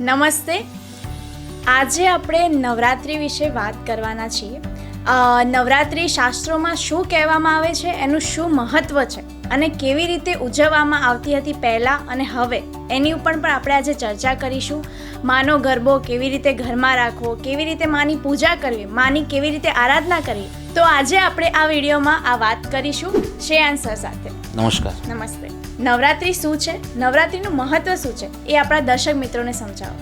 નમસ્તે. આજે આપણે નવરાત્રિ વિશે વાત કરવાના છીએ. નવરાત્રિ શાસ્ત્રોમાં શું કહેવામાં આવે છે? એનું શું મહત્ત્વ છે? અને કેવી રીતે ઉજવવામાં આવતી હતી પહેલાં અને હવે એની ઉપર પણ આપણે આજે ચર્ચા કરીશું. માનો ગરબો કેવી રીતે ઘરમાં રાખવો કેવી રીતે માની પૂજા કરવી માની કેવી રીતે આરાધના કરવી તો આજે આપણે આ વિડીયોમાં આ વાત કરીશું શ્રેયાંશ સાથે. નમસ્કાર. નમસ્તે. નવરાત્રિ શું છે? નવરાત્રિનું મહત્ત્વ શું છે? એ આપણા દર્શક મિત્રોને સમજાવો.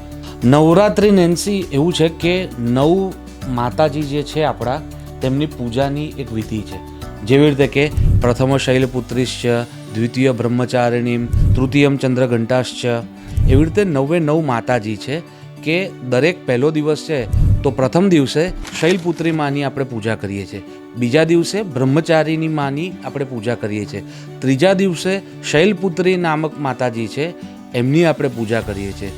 નવરાત્રિ નેન્સી એવું છે કે નવ માતાજી જે છે આપણા તેમની પૂજાની એક વિધિ છે. જેવી રીતે કે પ્રથમ શૈલપુત્રીશ્ચ દ્વિતીય બ્રહ્મચારિણીમ તૃતીયમ ચંદ્રઘંટાશ્ચ એવી રીતે નવે નવ માતાજી છે કે દરેક પહેલો દિવસ છે તો પ્રથમ દિવસે શૈલપુત્રી માની આપણે પૂજા કરીએ છીએ. બીજા દિવસે બ્રહ્મચારીની માની આપણે પૂજા કરીએ છીએ. ત્રીજા દિવસે શૈલપુત્રી નામક માતાજી છે, એમની આપણે પૂજા કરીએ છીએ.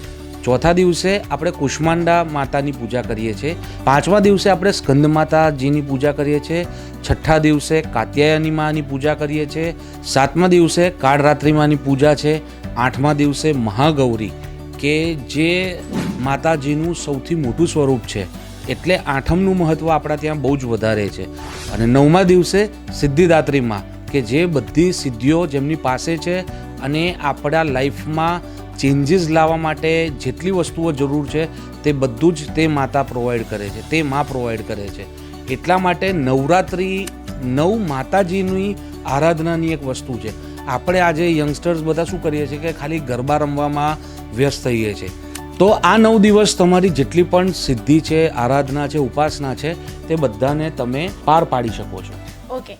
ચોથા દિવસે આપણે કુષ્માંડા માતાની પૂજા કરીએ છીએ. પાંચમા દિવસે આપણે સ્કંદ માતાજીની પૂજા કરીએ છીએ. છઠ્ઠા દિવસે કાત્યાયની માની પૂજા કરીએ છીએ. સાતમા દિવસે કાળરાત્રિ માની પૂજા છે. આઠમા દિવસે મહાગૌરી, કે જે માતાજીનું સૌથી મોટું સ્વરૂપ છે. એટલે આઠમનું મહત્ત્વ આપણા ત્યાં બહુ જ વધારે છે. અને નવમા દિવસે સિદ્ધિદાત્રીમાં કે જે બધી સિદ્ધિઓ જેમની પાસે છે અને આપણા લાઈફમાં ચેન્જીસ લાવવા માટે જેટલી વસ્તુઓ જરૂર છે, તે બધું જ તે માતા પ્રોવાઈડ કરે છે, તે માં પ્રોવાઈડ કરે છે. એટલા માટે નવરાત્રિ, નવ માતાજીની આરાધનાની એક વસ્તુ છે. આપણે આજે યંગસ્ટર્સ બધા શું કરીએ છીએ કે ખાલી ગરબા રમવામાં વ્યસ્ત થઈએ છીએ. તો આ નવ દિવસ તમારી જેટલી પણ સિદ્ધિ છે, આરાધના છે, ઉપાસના છે, તે બધાને તમે પાર પાડી શકો છો. ઓકે